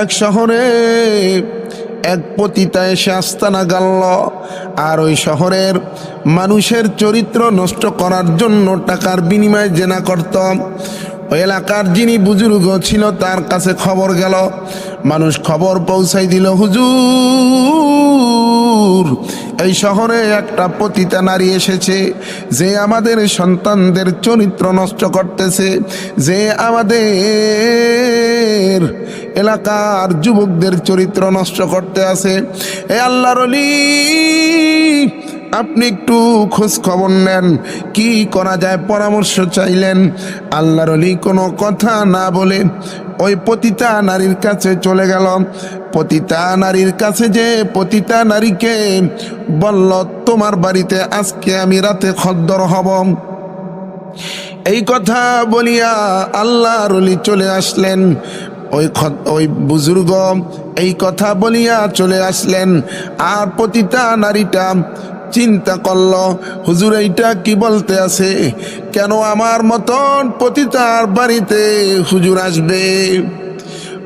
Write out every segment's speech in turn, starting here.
এক শহরে এক পতিতা এসে আস্তানা গাল আর ওই শহরের মানুষের চরিত্র নষ্ট করার জন্য টাকার বিনিময়ে জেনা করত। ওই এলাকার যিনি বুজুর্গ ছিল, তার কাছে খবর গেল। মানুষ খবর পৌঁছাই দিল, হুজুর এই শহরে একটা পতিতা নারী এসেছে, যে আমাদের সন্তানদের চরিত্র নষ্ট করতেছে, যে আমাদের এলাকার যুবকদের চরিত্র নষ্ট করতে আছে। এ আল্লাহর আপনি একটু খোঁজ খবর নেন, কি করা যায়, পরামর্শ চাইলেন? আল্লাহর কোনো কথা না বলে ওই পতিতা নারীর কাছে চলে গেল। পতিতা নারীর কাছে যে পতিতা নারীকে বলল, তোমার বাড়িতে আজকে আমি রাতে খদ্দর হব। এই কথা বলিয়া আল্লাহ রলি চলে আসলেন। ওই ওই বুজুর্গ এই কথা বলিয়া চলে আসলেন। আর পতিতা নারীটা চিন্তা করল, হুজুর, এইটা কি বলতে আছে? কেন আমার মতন পতিতার বাড়িতে হুজুর আসবে?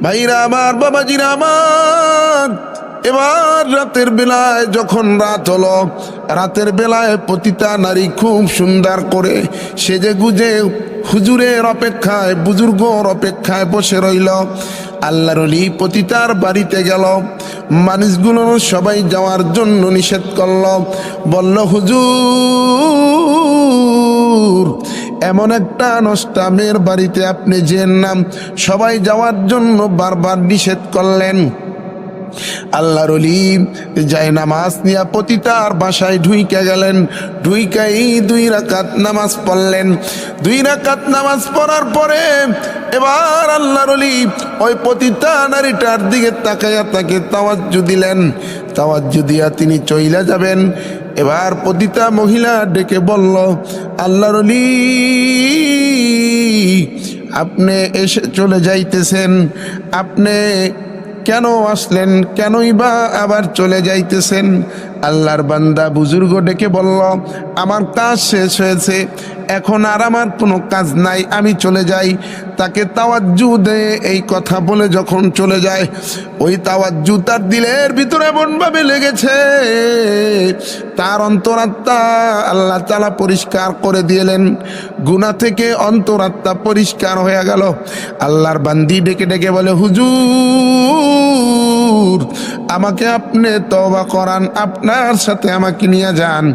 ভাইরা আমার, বাবাজিরা আমার এবার রাতের বেলায় যখন রাত হলো, রাতের বেলায় পতিতা নারী খুব সুন্দর করে সেজে গুজে হুজুরের অপেক্ষায়, বুজুর্গর অপেক্ষায় বসে রইল। আল্লাহর অলি পতিতার বাড়িতে গেল। মানুষগুলো সবাই যাওয়ার জন্য নিষেধ করল। বলল, হুজুর, এমন একটা নষ্টামের বাড়িতে আপনি যে নাম সবাই যাওয়ার জন্য বারবার নিষেধ করলেন। আল্লাহর অলি যায় নামাজ নিয়া পতিতার বাসায় ঢুইকা গেলেন। ঢুইকাই দুই রাকাত নামাজ পড়লেন। দুই রাকাত নামাজ পড়ার পরে এবার আল্লাহর ওই পতিতা নারীটার দিকে তাকাইয়া তাকে তাওয়াজ্জু দিলেন। তাওয়াজ্জু দিয়া তিনি চইলা যাবেন। এবার পতিতা মহিলা ডেকে বলল, আল্লাহর অলি আপনি এসে চলে যাইতেছেন। আপনি কেন আসলেন? কেনই বা আবার চলে যাইতেছেন? আল্লাহর বান্দা বুজুর্গ ডেকে বলল, আমার কাজ শেষ হয়েছে, এখন আর আমার কোনো কাজ নাই, আমি চলে যাই। তাকে তাওয়াজ্জু দে এই কথা বলে যখন চলে যায়, ওই তাওয়াজ্জু তার দিলের ভিতরে এমনভাবে লেগেছে, তার অন্তরাত্মা আল্লাহ তালা পরিষ্কার করে দিলেন গুণা থেকে অন্তরাত্মা পরিষ্কার হয়ে গেল। আল্লাহর বান্দি ডেকে ডেকে বলে, হুজুর আমাকে আপনি তবা করান, আপনার সাথে আমাকে নিয়ে যান।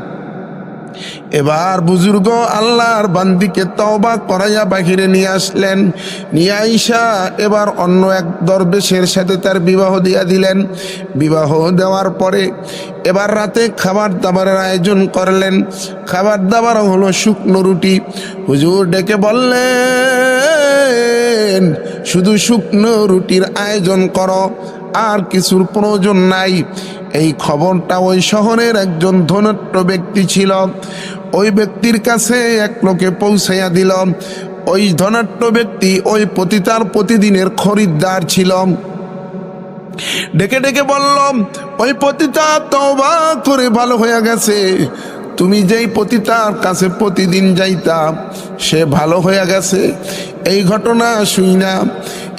এবার বুজুর্গ আল্লাহর বান্দিকে তওবা করাইয়া বাহিরে নিয়ে আসলেন। নিয়ে আইসা এবার অন্য এক দরবেশের সাথে তার বিবাহ দিয়া দিলেন। বিবাহ দেওয়ার পরে এবার রাতে খাবার দাবারের আয়োজন করলেন। খাবার দাবার হলো শুকনো রুটি। হুজুর ডেকে বললেন, শুধু শুকনো রুটির আয়োজন করো আর কিছুর প্রয়োজন নাই। এই খবরটা ওই শহরের একজন ধনাট্য ব্যক্তি ছিল। ওই ব্যক্তির কাছে এক লোকে পৌঁছাইয়া দিল। ওই ধনাট্য ব্যক্তি ওই পতিতার প্রতিদিনের খরিদ্দার ছিল। ডেকে ডেকে বললাম ওই পতিতা তওবা করে ভালো হয়ে গেছে। তুমি যেই পতিতার কাছে প্রতিদিন যাইতা, সে ভালো হয়ে গেছে। এই ঘটনা শুই না।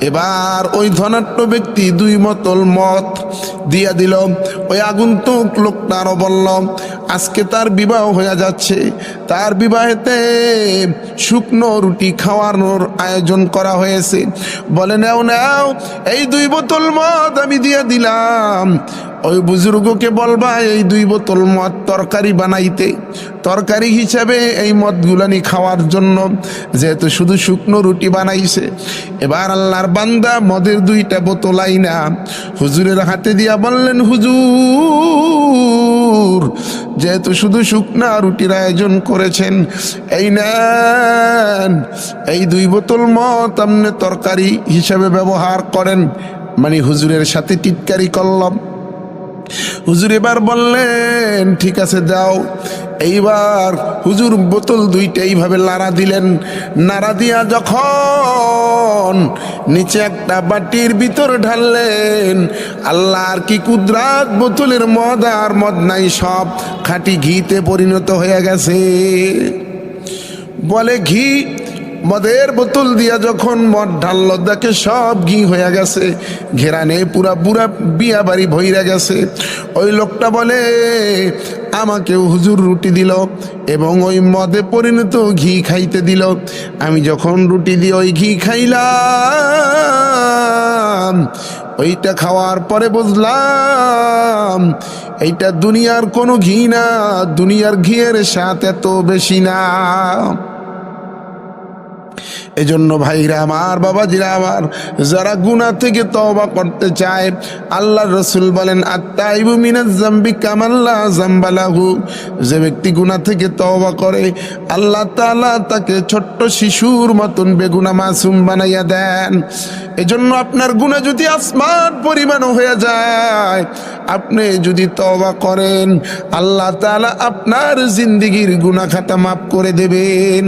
এবার ওই ধনাট্য ব্যক্তি দুই মতল মত দিয়া দিল। ওই আগন্তুক লোকটারও বলল, আজকে তার বিবাহ হয়ে যাচ্ছে। তার বিবাহেতে শুকনো রুটি খাওয়ানোর আয়োজন করা হয়েছে। বলে, নাও নাও, এই দুই বোতল মদ আমি দিয়ে দিলাম। ওই বুজুর্গকে বলবা, এই দুই বোতল মদ তরকারি বানাইতে। তরকারি হিসাবে এই মদগুলানি খাওয়ার জন্য যেহেতু শুধু শুকনো রুটি বানাইছে, এবার আল্লাহর বান্দা মদের দুইটা বোতল আইনা হুজুরের হাতে দিয়া বললেন, হুজুর, যেহেতু শুধু শুকনা রুটির আয়োজন করেছেন, এই নেন, এই দুই বোতল মদ আপনি তরকারি হিসাবে ব্যবহার করেন। মানে হুজুরের সাথে টিটকারি করলাম। হুজুর এবার বললেন, ঠিক আছে যাও এইবার হুজুর বোতল দুইটা এইভাবে লাড়া দিলেন। নাড়া দিয়া যখন নিচে একটা বাটির ভিতর ঢাললেন, আল্লাহর কি কুদরাত, বোতলের মদ আর মদ নাই, সব খাঁটি ঘিতে পরিণত হয়ে গেছে। বলে, ঘি মদের বোতল দিয়া যখন মদ ঢালল, দেখে সব ঘি হয়ে গেছে। ঘেরা ঘেরানে পুরা পুরা বিয়া বাড়ি ভইরা গেছে। ওই লোকটা বলে আমাকে হুজুর রুটি দিল এবং ওই মদে পরিণত ঘি খাইতে দিল। আমি যখন রুটি দিয়ে ওই ঘি খাইলাম, ওইটা খাওয়ার পরে বুঝলাম, এইটা দুনিয়ার কোনো ঘি না, দুনিয়ার ঘিয়ের স্বাদ এত বেশি না। এজন্য ভাইরা আমার বাবাজিরা আমার, যারা গুনাহ থেকে তওবা করতে চায় আল্লাহ রসুল বলেন আত্মাইবু মিনাজ জাম্বি কামাল্লা জাম্বালাহু যে ব্যক্তি গুনাহ থেকে তওবা করে, আল্লাহ তাআলা তাকে ছোট্ট শিশুর মতন বেগুনা মাসুম বানাইয়া দেন। এজন্য আপনার গুনাহ যদি আসমান পরিমাণ হয়ে যায়, আপনি যদি তওবা করেন, আল্লাহ তাআলা আপনার জিন্দিগির গুনাহ খাতা মাফ করে দেবেন।